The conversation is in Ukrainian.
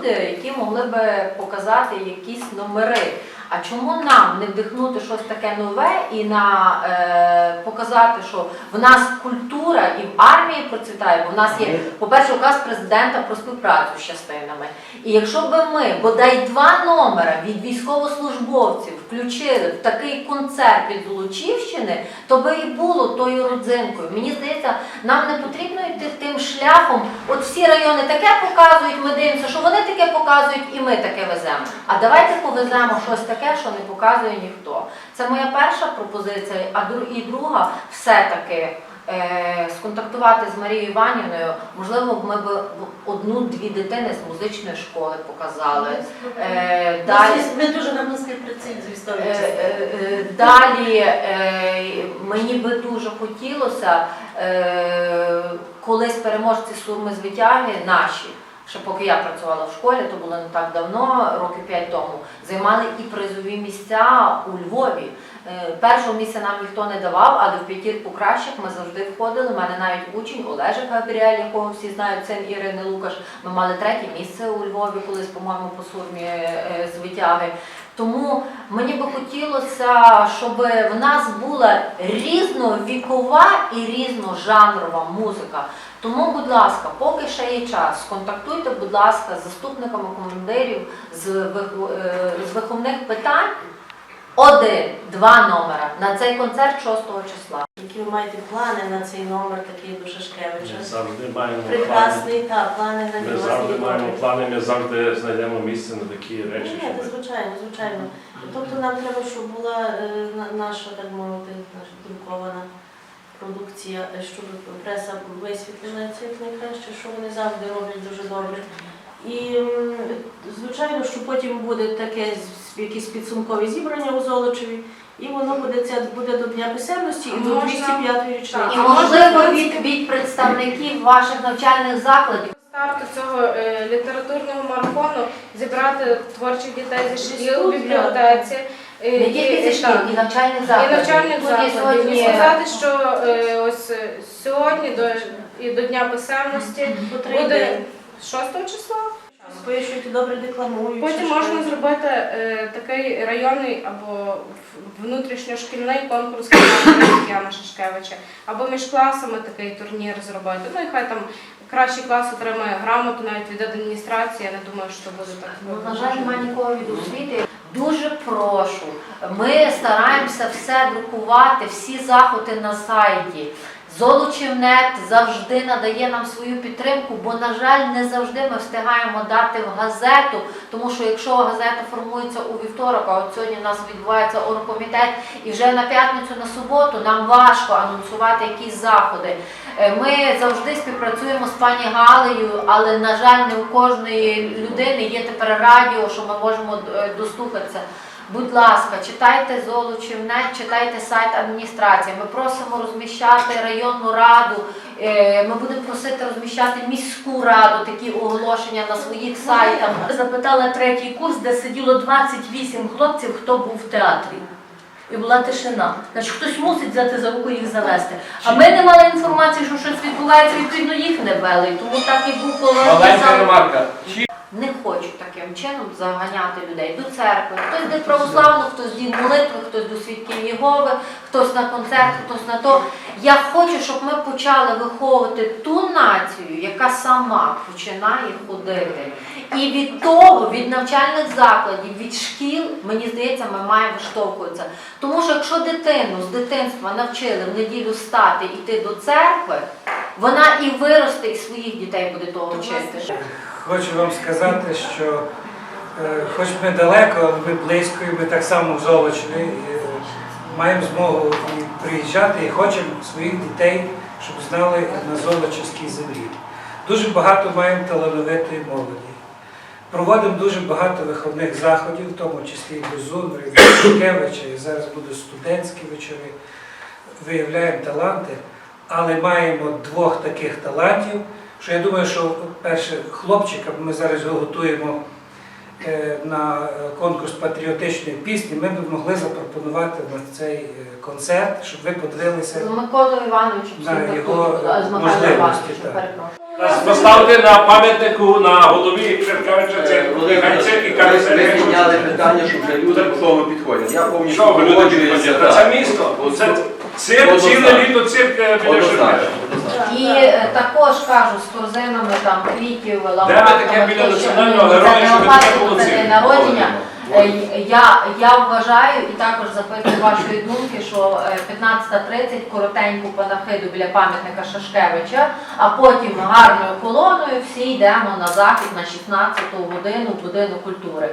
люди, які могли би показати якісь номери. А чому нам не вдихнути щось таке нове і на е, показати, що в нас культура і в армії процвітає, бо в нас є, по-перше, указ президента про співпрацю з частинами. І якщо би ми бодай два номера від військовослужбовців включили в такий концерт від Золочівщини, то би і було тою родзинкою. Мені здається, нам не потрібно йти тим шляхом. От всі райони таке показують, ми дивимося, що вони таке показують, і ми таке веземо. А давайте повеземо щось таке, що не показує ніхто. Це моя перша пропозиція. А і друга все-таки. е, Сконтактувати з Марією Іванівною, можливо, ми б одну-дві дитини з музичної школи показали. Е, Далі, Ми дуже співпрацюємо з Е, військовими е, Далі мені би дуже хотілося колись переможці сурми з витяги наші. Ще поки я працювала в школі, то було не так давно, років 5 тому, займали і призові місця у Львові. Е, Першого місця нам ніхто не давав, але в п'ятірку кращих ми завжди входили. У мене навіть учень Олежик Габріель, якого всі знають, син Ірини Лукаш. Ми мали третє місце у Львові, колись, по-моєму, по сурмі е, з витяги. Тому мені би хотілося, щоб в нас була різновікова і різножанрова музика. Тому, будь ласка, поки ще є час, сконтактуйте, будь ласка, з заступниками командирів з, вих- е, з виховних питань. Один, два номера на цей концерт 6 числа. Які ви маєте плани на цей номер такий до Ми Шашкевича? завжди маємо плани. Прекрасний, так, плани на Ми завжди маємо плани, ми завжди знайдемо місце на такі речі. Ні, щоб- звичайно, звичайно. Тобто нам треба, щоб була е, на- наша, так мовити, наша друкована продукція, е, щоб преса висвітлила це найкраще, що вони завжди роблять дуже добре. І звичайно, що потім буде таке якісь підсумкові зібрання у Золочеві, і воно буде це буде до Дня писемності і до Можна. 205-ї річниці. І можливо від, від представників ваших навчальних закладів. Старту цього е, літературного марафону зібрати творчих дітей зі шкіл у бібліотеці. Е, Не тільки зі шкіл, і навчальних і закладів. навчальних Тут закладів. сьогодні І сказати, що е, ось е, сьогодні до, і до Дня писемності буде дні. 6 числа. Пишуть, добре декламують. Потім можна зробити е, такий районний або внутрішньошкільний конкурс Яна Шашкевича, або між класами такий турнір зробити. Ну і хай там кращий клас отримає грамоту навіть від адміністрації. Я не думаю, що буде так. Ну, на жаль, немає нікого від освіти. Дуже прошу. Ми стараємося все друкувати, всі заходи на сайті. Золочівнет завжди надає нам свою підтримку, бо, на жаль, не завжди ми встигаємо дати в газету, тому що якщо газета формується у вівторок, а от сьогодні у нас відбувається оргкомітет, і вже на п'ятницю, на суботу нам важко анонсувати якісь заходи. Е, Ми завжди співпрацюємо з пані Галею, але на жаль, не у кожної людини є тепер радіо, що ми можемо е, достукатися. Будь ласка, читайте Золочівнет, читайте сайт адміністрації. Ми просимо розміщати районну раду. е, Ми будемо просити розміщати міську раду такі оголошення на своїх сайтах. Запитала третій курс, де сиділо 28 хлопців, хто був в театрі. І була тишина. Значить, хтось мусить взяти за руку їх завести. А ми не мали інформації, що щось відбувається, відповідно їх не вели. Тому так і був Маленька ремарка. Не хочу таким чином заганяти людей до церкви. Хтось до православного, хтось до молитви, хтось до свідків Єгови, хтось на концерт, хтось на то. Я хочу, щоб ми почали виховувати ту націю, яка сама починає ходити. І від того, від навчальних закладів, від шкіл, мені здається, ми маємо виштовхуватися. Тому що якщо дитину з дитинства навчили в неділю стати йти до церкви, вона і виросте, і своїх дітей буде того вчити. Хочу вам сказати, що е, хоч ми далеко, але ми близько, і ми так само в Золочеві і, е, маємо змогу і приїжджати і хочемо своїх дітей, щоб знали на Золочівській землі. Дуже багато маємо талановитої молоді. Проводимо дуже багато виховних заходів, в тому числі і до Зунри, і до Шушкевича, і зараз будуть студентські вечори. Виявляємо таланти, але маємо двох таких талантів, що я думаю, що перше хлопчика, ми зараз його готуємо е, на е, конкурс патріотичної пісні, ми б могли запропонувати на цей е, концерт, щоб ви подивилися. Івановичем Да, Сумбатою, його можливості, Івановичем, Поставте на пам'ятнику на голові Шевченка ви карусель. ви підняли питання, що вже люди до того підходять. Я повністю Що погоджуюся. Це місто. Цирк, ціле літо цирк е, біля Однозначно, І е, також кажу з корзинами там квітів, таке лампадками, біля хто ще національного не- героя, це не щоб лампадки, таке було ціле? день народження. Е, Я, я вважаю і також запитую вашої думки, що е, 15.30 коротеньку панахиду біля пам'ятника Шашкевича, а потім гарною колоною всі йдемо на захід на 16 годину в будинок культури.